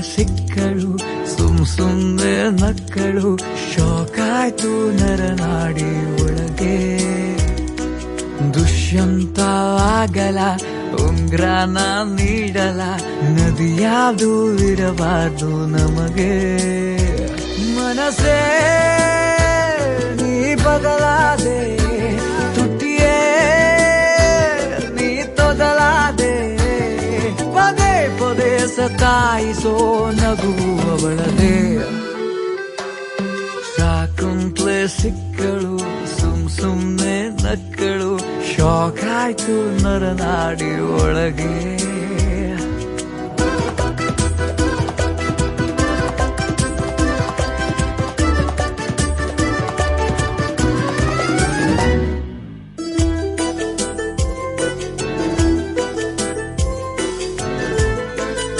ಸಿಕ್ಕಳು, ಸುಮ್ ಸುಮ್ಮನೆ ನಕ್ಕಳು, ಶೋಕಾಯ್ತು ನರನಾಡಿ ಒಳಗೆ. ದುಷ್ಯಂತವಾಗಲ ಉಂಗ್ರಾನ ನೀಡಲ ನದಿಯಾದು ಇರಬಾರ್ದು ನಮಗೆ. ಮನಸೇ ನೀ ಬದಲಾದೆ ಸತಾಯಿಸೋ ನಗುವವಳದೆ ಸಾಕುಂತ್ಲೆ ಸಿಕ್ಕಳು ಸುಮ್ ಸುಮ್ನೆ ನಕ್ಕಳು ಶಾಕ್ ಆಯ್ತು ನರನಾಡಿ ಒಳಗೆ